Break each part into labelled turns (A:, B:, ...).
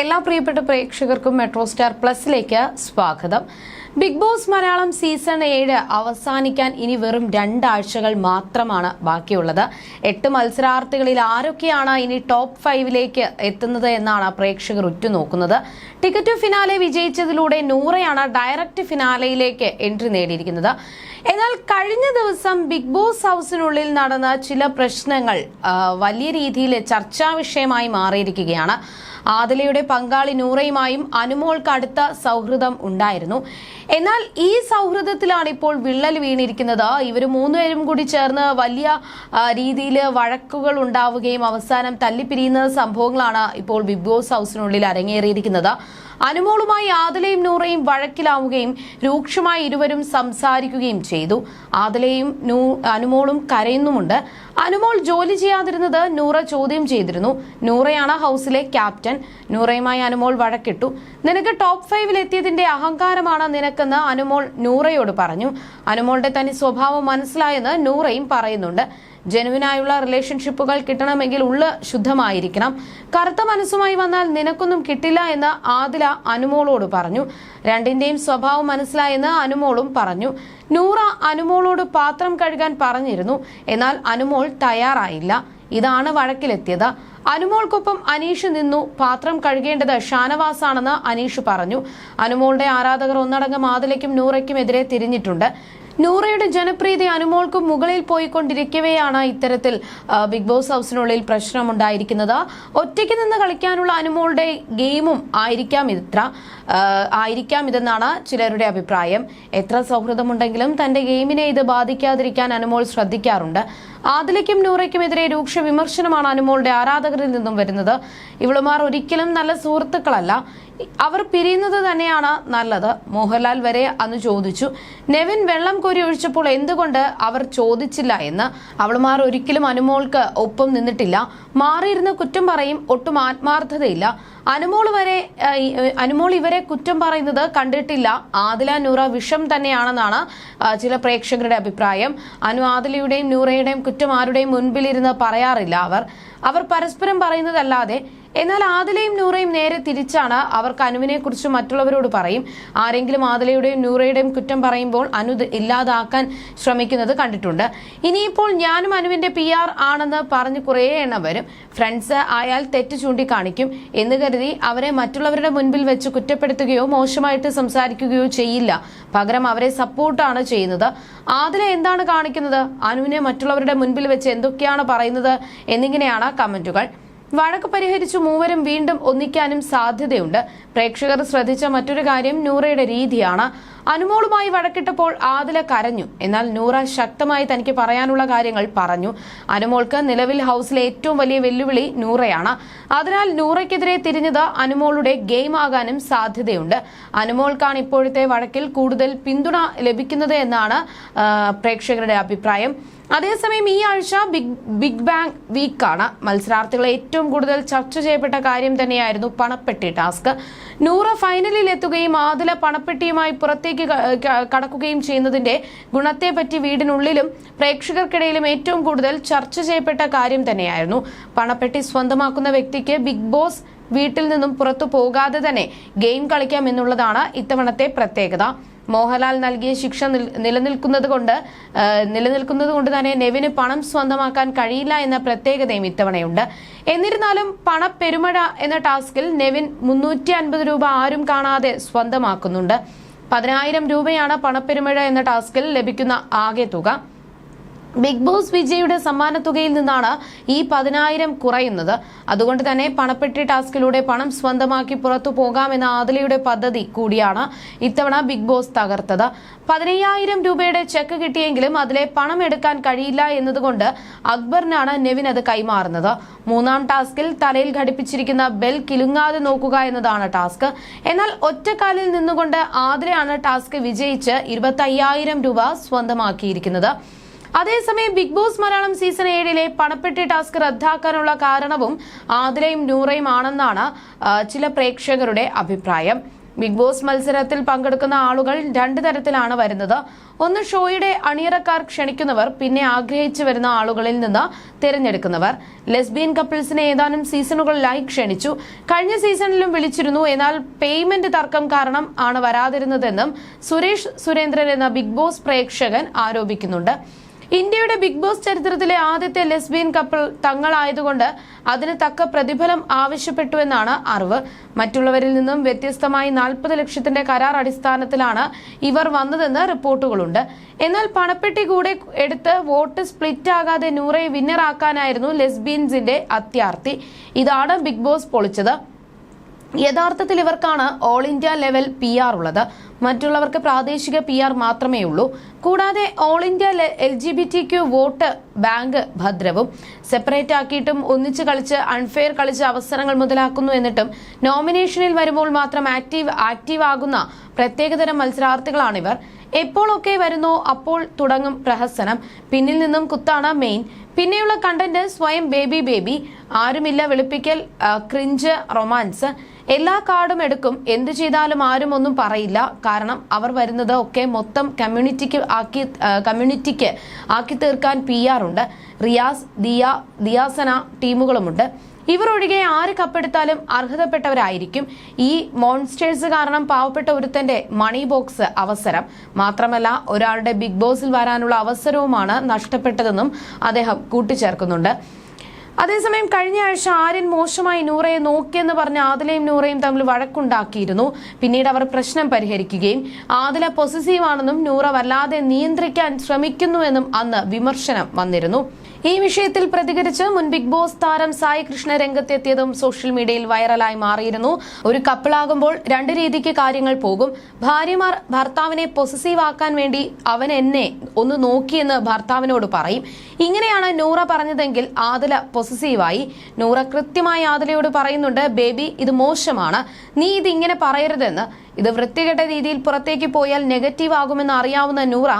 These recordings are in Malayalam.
A: എല്ലാ പ്രിയപ്പെട്ട പ്രേക്ഷകർക്കും മെട്രോ സ്റ്റാർ പ്ലസിലേക്ക് സ്വാഗതം. ബിഗ് ബോസ് മലയാളം സീസൺ ഏഴ് അവസാനിക്കാൻ ഇനി വെറും രണ്ടാഴ്ചകൾ മാത്രമാണ് ബാക്കിയുള്ളത്. എട്ട് മത്സരാർത്ഥികളിൽ ആരൊക്കെയാണ് ഇനി ടോപ്പ് ഫൈവിലേക്ക് എത്തുന്നത് എന്നാണ് പ്രേക്ഷകർ ഉറ്റുനോക്കുന്നത്. ടിക്കറ്റ് ഫിനാലെ വിജയിച്ചതിലൂടെ നൂറയാണ് ഡയറക്റ്റ് ഫിനാലയിലേക്ക് എൻട്രി നേടിയിരിക്കുന്നത്. എന്നാൽ കഴിഞ്ഞ ദിവസം ബിഗ് ബോസ് ഹൗസിനുള്ളിൽ നടന്ന ചില പ്രശ്നങ്ങൾ വലിയ രീതിയിൽ ചർച്ചാ വിഷയമായി മാറിയിരിക്കുകയാണ്. ആദിലയുടെ പങ്കാളി നൂറയുമായും അനുമോൾക്ക് അടുത്ത സൗഹൃദം ഉണ്ടായിരുന്നു. എന്നാൽ ഈ സൗഹൃദത്തിലാണ് ഇപ്പോൾ വിള്ളൽ വീണിരിക്കുന്നത്. ഇവർ മൂന്നുപേരും കൂടി ചേർന്ന് വലിയ രീതിയിൽ വഴക്കുകൾ ഉണ്ടാവുകയും അവസാനം തല്ലിപ്പിരിയുന്ന സംഭവങ്ങളാണ് ഇപ്പോൾ ബിഗ് ബോസ് ഹൗസിനുള്ളിൽ അരങ്ങേറിയിരിക്കുന്നത്. അനുമോളുമായി ആദലയും നൂറയും വഴക്കിലാവുകയും രൂക്ഷമായി ഇരുവരും സംസാരിക്കുകയും ചെയ്തു. ആദലയും നൂ- അനുമോളും കരയുന്നുമുണ്ട്. അനുമോൾ ജോലി ചെയ്യാതിരുന്നത് നൂറ ചോദ്യം ചെയ്തിരുന്നു. നൂറയാണ് ഹൗസിലെ ക്യാപ്റ്റൻ. നൂറയുമായി അനുമോൾ വഴക്കിട്ടു. നിനക്ക് ടോപ്പ് ഫൈവിൽ എത്തിയതിന്റെ അഹങ്കാരമാണ് നിനക്കെന്ന് അനുമോൾ നൂറയോട് പറഞ്ഞു. അനുമോളുടെ തനി സ്വഭാവം മനസ്സിലായെന്ന് നൂറയും പറയുന്നുണ്ട്. ജനുവിനായുള്ള റിലേഷൻഷിപ്പുകൾ കിട്ടണമെങ്കിൽ ഉള്ള ശുദ്ധമായിരിക്കണം. കറുത്ത മനസ്സുമായി വന്നാൽ നിനക്കൊന്നും കിട്ടില്ല എന്ന് ആദില അനുമോളോട് പറഞ്ഞു. രണ്ടിന്റെയും സ്വഭാവം മനസ്സിലായെന്ന് അനുമോളും പറഞ്ഞു. നൂറ അനുമോളോട് പാത്രം കഴുകാൻ പറഞ്ഞിരുന്നു. എന്നാൽ അനുമോൾ തയ്യാറായില്ല. ഇതാണ് വഴക്കിലെത്തിയത്. അനുമോൾക്കൊപ്പം അനീഷ് നിന്നു. പാത്രം കഴുകേണ്ടത് ഷാനവാസാണെന്ന് അനീഷ് പറഞ്ഞു. അനുമോളുടെ ആരാധകർ ഒന്നടങ്കം ആദിലയ്ക്കും നൂറയ്ക്കും എതിരെ തിരിഞ്ഞിട്ടുണ്ട്. നൂറയുടെ ജനപ്രീതി അനുമോൾക്കും മുകളിൽ പോയിക്കൊണ്ടിരിക്കവെയാണ് ഇത്തരത്തിൽ ബിഗ് ബോസ് ഹൗസിനുള്ളിൽ പ്രശ്നമുണ്ടായിരിക്കുന്നത്. ഒറ്റയ്ക്ക് നിന്ന് കളിക്കാനുള്ള അനുമോളുടെ ഗെയിമും ആയിരിക്കാം ഇത്ര ആയിരിക്കാം ഇതെന്നാണ് ചിലരുടെ അഭിപ്രായം. എത്ര സൗഹൃദമുണ്ടെങ്കിലും തന്റെ ഗെയിമിനെ ഇത് ബാധിക്കാതിരിക്കാൻ അനുമോൾ ശ്രദ്ധിക്കാറുണ്ട്. ആദിലയ്ക്കും നൂറയ്ക്കുമെതിരെ രൂക്ഷ വിമർശനമാണ് അനുമോളുടെ ആരാധകരിൽ നിന്നും വരുന്നത്. ഇവളുമാർ ഒരിക്കലും നല്ല സുഹൃത്തുക്കളല്ല. അവർ പിരിയുന്നത് തന്നെയാണ് നല്ലത്. മോഹൻലാൽ വരെ അന്ന് ചോദിച്ചു. നെവിൻ വെള്ളം കോരി ഒഴിച്ചപ്പോൾ എന്തുകൊണ്ട് അവർ ചോദിച്ചില്ല എന്ന്. അവളുമാർ ഒരിക്കലും അനുമോൾക്ക് ഒപ്പം നിന്നിട്ടില്ല. മാറിയിരുന്ന് കുറ്റം പറയും ഒട്ടും ആത്മാർത്ഥതയില്ല. അനുമോൾ വരെ അനുമോൾ ഇവരെ കുറ്റം പറയുന്നത് കണ്ടിട്ടില്ല. ആദില നൂറ വിഷം തന്നെയാണെന്നാണ് ചില പ്രേക്ഷകരുടെ അഭിപ്രായം. അനു ആദിലയുടെയും നൂറയുടെയും കുറ്റം ആരുടെയും മുൻപിലിരുന്ന് പറയാറില്ല അവർ. അവർ പരസ്പരം പറയുന്നതല്ലാതെ എന്നാൽ ആദിലയും നൂറയും നേരെ തിരിച്ചാണ് അവർക്ക് അനുവിനെ കുറിച്ച് മറ്റുള്ളവരോട് പറയും. ആരെങ്കിലും ആദിലയുടെയും നൂറയുടെയും കുറ്റം പറയുമ്പോൾ അനു ഇല്ലാതാക്കാൻ ശ്രമിക്കുന്നത് കണ്ടിട്ടുണ്ട്. ഇനിയിപ്പോൾ ഞാനും അനുവിന്റെ പി ആർ ആണെന്ന് പറഞ്ഞ് കുറേ എണ്ണം വരും. ഫ്രണ്ട്സ് ആയാൽ തെറ്റ് ചൂണ്ടിക്കാണിക്കും. എന്ന് കരുതി അവരെ മറ്റുള്ളവരുടെ മുൻപിൽ വെച്ച് കുറ്റപ്പെടുത്തുകയോ മോശമായിട്ട് സംസാരിക്കുകയോ ചെയ്യില്ല. പകരം അവരെ സപ്പോർട്ടാണ് ചെയ്യുന്നത്. ആദില എന്താണ് കാണിക്കുന്നത്? അനുവിനെ മറ്റുള്ളവരുടെ മുൻപിൽ വെച്ച് എന്തൊക്കെയാണ് പറയുന്നത്? എന്നിങ്ങനെയാണ് കമന്റുകൾ. വഴക്ക് പരിഹരിച്ചു മൂവരും വീണ്ടും ഒന്നിക്കാനും സാധ്യതയുണ്ട്. പ്രേക്ഷകർ ശ്രദ്ധിച്ച മറ്റൊരു കാര്യം നൂറയുടെ രീതിയാണ്. അനുമോളുമായി വഴക്കിട്ടപ്പോൾ ആദില കരഞ്ഞു. എന്നാൽ നൂറ ശക്തമായി തനിക്ക് പറയാനുള്ള കാര്യങ്ങൾ പറഞ്ഞു. അനുമോൾക്ക് നിലവിൽ ഹൌസിലെ ഏറ്റവും വലിയ വെല്ലുവിളി നൂറയാണ്. അതിനാൽ നൂറയ്ക്കെതിരെ തിരിഞ്ഞത് അനുമോളുടെ ഗെയിം ആകാനും സാധ്യതയുണ്ട്. അനുമോൾക്കാണ് ഇപ്പോഴത്തെ വഴക്കിൽ കൂടുതൽ പിന്തുണ ലഭിക്കുന്നത് എന്നാണ് പ്രേക്ഷകരുടെ അഭിപ്രായം. അതേസമയം ഈ ആഴ്ച ബിഗ് ബിഗ് ബാങ് വീക്കാണ്. മത്സരാർത്ഥികളെ ഏറ്റവും കൂടുതൽ ചർച്ച ചെയ്യപ്പെട്ട കാര്യം തന്നെയായിരുന്നു പണപ്പെട്ടി ടാസ്ക്. നൂറ ഫൈനലിൽ എത്തുകയും ആദില പണപ്പെട്ടിയുമായി പുറത്തേക്ക് കടക്കുകയും ചെയ്യുന്നതിന്റെ ഗുണത്തെപ്പറ്റി വീടിനുള്ളിലും പ്രേക്ഷകർക്കിടയിലും ഏറ്റവും കൂടുതൽ ചർച്ച ചെയ്യപ്പെട്ട കാര്യം തന്നെയായിരുന്നു. പണപ്പെട്ടി സ്വന്തമാക്കുന്ന വ്യക്തിക്ക് ബിഗ് ബോസ് വീട്ടിൽ നിന്നും പുറത്തു പോകാതെ തന്നെ ഗെയിം കളിക്കാം എന്നുള്ളതാണ് ഇത്തവണത്തെ പ്രത്യേകത. മോഹൻലാൽ നൽകിയ ശിക്ഷ നിൽ- നിലനിൽക്കുന്നത് കൊണ്ട് നിലനിൽക്കുന്നത് കൊണ്ട് തന്നെ നെവിന് പണം സ്വന്തമാക്കാൻ കഴിയില്ല എന്ന പ്രത്യേകതയും ഇത്തവണയുണ്ട്. എന്നിരുന്നാലും പണപ്പെരുമഴ എന്ന ടാസ്കിൽ നെവിൻ മുന്നൂറ്റി അൻപത് രൂപ ആരും കാണാതെ സ്വന്തമാക്കുന്നുണ്ട്. പതിനായിരം രൂപയാണ് പണപ്പെരുമഴ എന്ന ടാസ്കിൽ ലഭിക്കുന്ന ആകെ തുക. ബിഗ് ബോസ് വിജയുടെ സമ്മാനത്തുകയിൽ നിന്നാണ് ഈ പതിനായിരം കുറയുന്നത്. അതുകൊണ്ട് തന്നെ പണപ്പെട്ടി ടാസ്കിലൂടെ പണം സ്വന്തമാക്കി പുറത്തു പോകാമെന്ന ആദിലയുടെ പദ്ധതി കൂടിയാണ് ഇത്തവണ ബിഗ് ബോസ് തകർത്തത്. പതിനയ്യായിരം രൂപയുടെ ചെക്ക് കിട്ടിയെങ്കിലും അതിലെ പണം എടുക്കാൻ കഴിയില്ല എന്നതുകൊണ്ട് അക്ബറിനാണ് നെവിൻ അത് കൈമാറുന്നത്. മൂന്നാം ടാസ്കിൽ തലയിൽ ഘടിപ്പിച്ചിരിക്കുന്ന ബെൽ കിലുങ്ങാതെ നോക്കുക എന്നതാണ് ടാസ്ക്. എന്നാൽ ഒറ്റക്കാലിൽ നിന്നുകൊണ്ട് ആദിലയാണ് ടാസ്ക് വിജയിച്ച് ഇരുപത്തി രൂപ സ്വന്തമാക്കിയിരിക്കുന്നത്. അതേസമയം ബിഗ് ബോസ് മലയാളം സീസൺ ഏഴിലെ പണപ്പെട്ടി ടാസ്ക് റദ്ദാക്കാനുള്ള കാരണവും ആതിരയും നൂറയും ആണെന്നാണ് ചില പ്രേക്ഷകരുടെ അഭിപ്രായം. ബിഗ് ബോസ് മത്സരത്തിൽ പങ്കെടുക്കുന്ന ആളുകൾ രണ്ട് തരത്തിലാണ് വരുന്നത്. ഒന്ന് ഷോയുടെ അണിയറക്കാർ ക്ഷണിക്കുന്നവർ പിന്നെ ആഗ്രഹിച്ചു വരുന്ന ആളുകളിൽ നിന്ന് തിരഞ്ഞെടുക്കുന്നവർ. ലെസ്ബിയൻ കപ്പിൾസിനെ ഏതാനും സീസണുകളിലായി ക്ഷണിച്ചു. കഴിഞ്ഞ സീസണിലും വിളിച്ചിരുന്നു എന്നാൽ പേയ്മെന്റ് തർക്കം കാരണം ആണ് വരാതിരുന്നതെന്നും സുരേഷ് സുരേന്ദ്രൻ എന്ന ബിഗ് ബോസ് പ്രേക്ഷകൻ ആരോപിക്കുന്നുണ്ട്. ഇന്ത്യയുടെ ബിഗ് ബോസ് ചരിത്രത്തിലെ ആദ്യത്തെ ലെസ്ബിയൻ കപ്പിൾ തങ്ങളായതുകൊണ്ട് അതിന് തക്ക പ്രതിഫലം ആവശ്യപ്പെട്ടുവെന്നാണ് അറിവ്. മറ്റുള്ളവരിൽ നിന്നും വ്യത്യസ്തമായി നാൽപ്പത് ലക്ഷത്തിന്റെ കരാർ അടിസ്ഥാനത്തിലാണ് ഇവർ വന്നതെന്ന് റിപ്പോർട്ടുകളുണ്ട്. എന്നാൽ പണപ്പെട്ടി കൂടെ എടുത്ത് വോട്ട് സ്പ്ലിറ്റ് ആകാതെ നൂറെ വിന്നറാക്കാനായിരുന്നു ലെസ്ബിയൻസിന്റെ അത്യാർത്തി ഇതാണ് ബിഗ് ബോസ് പൊളിച്ചത്. യഥാർത്ഥത്തിൽ ഇവർക്കാണ് all India level P R ഉള്ളത്. മറ്റുള്ളവർക്ക് പ്രാദേശിക പി ആർ മാത്രമേ ഉള്ളൂ കൂടാതെ all India L G B T Q vote bank ഭദ്രവും separate ആക്കിയിട്ടും ഒന്നിച്ച് കളിച്ച് അൺഫെയർ കളിച്ച് അവസരങ്ങൾ മുതലാക്കുന്നു എന്നിട്ടും നോമിനേഷനിൽ വരുമ്പോൾ മാത്രം ആക്റ്റീവ് ആക്റ്റീവ് ആകുന്ന പ്രത്യേകതരം മത്സരാർത്ഥികളാണിവർ. എപ്പോഴൊക്കെ വരുന്നോ അപ്പോൾ തുടങ്ങും പ്രഹസനം. പിന്നിൽ നിന്നും കുത്താണ് മെയിൻ പിന്നെയുള്ള കണ്ടന്റ് സ്വയം ബേബി ബേബി ആരുമില്ല വെളുപ്പിക്കൽ ക്രിഞ്ച് റൊമാൻസ് എല്ലാ കാർഡും എടുക്കും. എന്ത് ചെയ്താലും ആരും ഒന്നും പറയില്ല. കാരണം അവർ വരുന്നത് ഒക്കെ മൊത്തം കമ്മ്യൂണിറ്റിക്ക് ആക്കി കമ്മ്യൂണിറ്റിക്ക് ആക്കി തീർക്കാൻ പി ആർ ഉണ്ട്. റിയാസ് ദിയ ദിയാസന ടീമുകളുമുണ്ട്. ഇവർ ഒഴികെ ആര് കപ്പെടുത്താലും അർഹതപ്പെട്ടവരായിരിക്കും. ഈ മോൺസ്റ്റേഴ്സ് കാരണം പാവപ്പെട്ട ഒരുത്തന്റെ മണി ബോക്സ് അവസരം. മാത്രമല്ല ഒരാളുടെ ബിഗ് ബോസിൽ വരാനുള്ള അവസരവുമാണ് നഷ്ടപ്പെട്ടതെന്നും അദ്ദേഹം കൂട്ടിച്ചേർക്കുന്നുണ്ട്. അതേസമയം കഴിഞ്ഞ ആഴ്ച ആര്യൻ മോശമായി നൂറയെ നോക്കിയെന്ന് പറഞ്ഞ ആദിലയും നൂറയും തമ്മിൽ വഴക്കുണ്ടാക്കിയിരുന്നു. പിന്നീട് അവർ പ്രശ്നം പരിഹരിക്കുകയും ആദില പോസിറ്റീവ് ആണെന്നും നൂറ വല്ലാതെ നിയന്ത്രിക്കാൻ ശ്രമിക്കുന്നുവെന്നും അന്ന് വിമർശനം വന്നിരുന്നു. ഈ വിഷയത്തിൽ പ്രതികരിച്ച് മുൻ ബിഗ് ബോസ് താരം സായി കൃഷ്ണ രംഗത്തെത്തിയതും സോഷ്യൽ മീഡിയയിൽ വൈറലായി മാറിയിരുന്നു. ഒരു കപ്പിളാകുമ്പോൾ രണ്ട് രീതിക്ക് കാര്യങ്ങൾ പോകും. ഭാര്യമാർ ഭർത്താവിനെ പൊസസീവ് ആക്കാൻ വേണ്ടി അവൻ എന്നെ ഒന്ന് നോക്കിയെന്ന് ഭർത്താവിനോട് പറയും. ഇങ്ങനെയാണ് നൂറ പറഞ്ഞതെങ്കിൽ ആദില പൊസസീവായി നൂറ കൃത്യമായി ആദിലയോട് പറയുന്നുണ്ട് ബേബി ഇത് മോശമാണ്. നീ ഇത് ഇങ്ങനെ പറയരുതെന്ന്. ഇത് വൃത്തികെട്ട രീതിയിൽ പുറത്തേക്ക് പോയാൽ നെഗറ്റീവ് ആകുമെന്ന് അറിയാവുന്ന നൂറ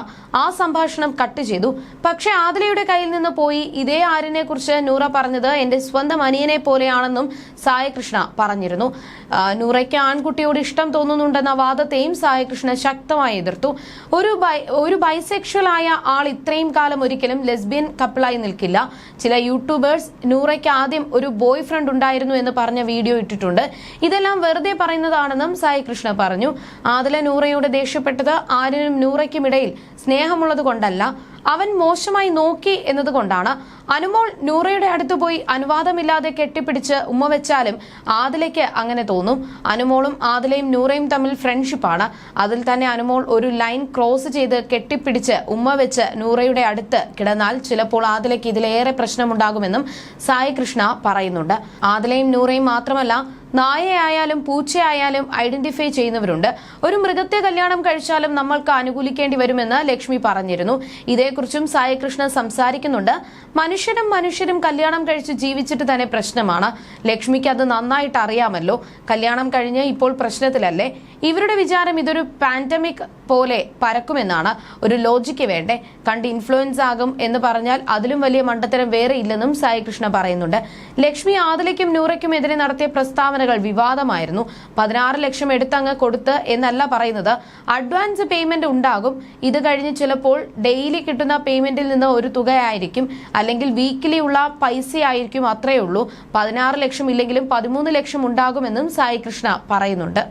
A: ആ സംഭാഷണം കട്ട് ചെയ്തു. പക്ഷേ ആദിലയുടെ കയ്യിൽ നിന്ന് പോയി ഇതേ ആരിനെ കുറിച്ച് നൂറ പറഞ്ഞത് എന്റെ സ്വന്തം അനിയനെ പോലെയാണെന്നും സായകൃഷ്ണ പറഞ്ഞിരുന്നു. നൂറയ്ക്ക് ആൺകുട്ടിയോട് ഇഷ്ടം തോന്നുന്നുണ്ടെന്ന വാദത്തെയും സായകൃഷ്ണ ശക്തമായി എതിർത്തു. ഒരു ബൈ ഒരു ബൈസെക്ഷൽ ആയ ആൾ ഇത്രയും കാലം ഒരിക്കലും ലെസ്ബിയൻ കപ്പിളായി നിൽക്കില്ല. ചില യൂട്യൂബേഴ്സ് നൂറയ്ക്ക് ആദ്യം ഒരു ബോയ് ഫ്രണ്ട് ഉണ്ടായിരുന്നു എന്ന് പറഞ്ഞ വീഡിയോ ഇട്ടിട്ടുണ്ട്. ഇതെല്ലാം വെറുതെ പറയുന്നതാണെന്നും സായി കൃഷ്ണ പറഞ്ഞു. ആദല നൂറയോട് ദേഷ്യപ്പെട്ടത് ആരിനും നൂറയ്ക്കും ഇടയിൽ സ്നേഹമുള്ളത് കൊണ്ടല്ല അവൻ മോശമായി നോക്കി എന്നതുകൊണ്ടാണ്. അനുമോൾ നൂറയുടെ അടുത്ത് പോയി അനുവാദമില്ലാതെ കെട്ടിപ്പിടിച്ച് ഉമ്മ വെച്ചാലും ആദിലയ്ക്ക് അങ്ങനെ തോന്നും. അനുമോളും ആദിലയും നൂറയും തമ്മിൽ ഫ്രണ്ട്ഷിപ്പാണ്. അതിൽ തന്നെ അനുമോൾ ഒരു ലൈൻ ക്രോസ് ചെയ്ത് കെട്ടിപ്പിടിച്ച് ഉമ്മ വെച്ച് നൂറയുടെ അടുത്ത് കിടന്നാൽ ചിലപ്പോൾ ആദിലയ്ക്ക് ഇതിലേറെ പ്രശ്നമുണ്ടാകുമെന്നും സായി കൃഷ്ണ പറയുന്നുണ്ട്. ആദിലയും നൂറയും മാത്രമല്ല നായയായാലും പൂച്ചയായാലും ഐഡന്റിഫൈ ചെയ്യുന്നവരുണ്ട്. ഒരു മൃഗത്തെ കല്യാണം കഴിച്ചാലും നമ്മൾക്ക് അനുകൂലിക്കേണ്ടി വരുമെന്ന് ലക്ഷ്മി പറഞ്ഞിരുന്നു. ഇതേക്കുറിച്ചും സായികൃഷ്ണൻ സംസാരിക്കുന്നുണ്ട്. മനുഷ്യരും മനുഷ്യരും കല്യാണം കഴിച്ച് ജീവിച്ചിട്ട് തന്നെ പ്രശ്നമാണ്. ലക്ഷ്മിക്ക് അത് നന്നായിട്ട് അറിയാമല്ലോ. കല്യാണം കഴിഞ്ഞ് ഇപ്പോൾ പ്രശ്നത്തിലല്ലേ? ഇവരുടെ വിചാരം ഇതൊരു പാൻഡമിക് പോലെ പരക്കുമെന്നാണ് ഒരു ലോജിക്ക് വേണ്ടേ. കണ്ട് ഇൻഫ്ലുവൻസ് ആകും എന്ന് പറഞ്ഞാൽ അതിലും വലിയ മണ്ടത്തരം വേറെ ഇല്ലെന്നും സായികൃഷ്ണ പറയുന്നുണ്ട്. ലക്ഷ്മി ആദിലയ്ക്കും നൂറയ്ക്കും എതിരെ നടത്തിയ പ്രസ്താവനകൾ വിവാദമായിരുന്നു. പതിനാറ് ലക്ഷം എടുത്തങ്ങ് കൊടുത്ത് എന്നല്ല പറയുന്നത്. അഡ്വാൻസ് പേയ്മെന്റ് ഉണ്ടാകും. ഇത് കഴിഞ്ഞ് ചിലപ്പോൾ ഡെയിലി കിട്ടുന്ന പേയ്മെന്റിൽ നിന്ന് ഒരു തുകയായിരിക്കും. അല്ലെങ്കിൽ വീക്കിലി ഉള്ള പൈസയായിരിക്കും അത്രയേ ഉള്ളൂ. പതിനാറ് ലക്ഷം ഇല്ലെങ്കിലും പതിമൂന്ന് ലക്ഷം ഉണ്ടാകുമെന്നും സായി കൃഷ്ണ പറയുന്നുണ്ട്.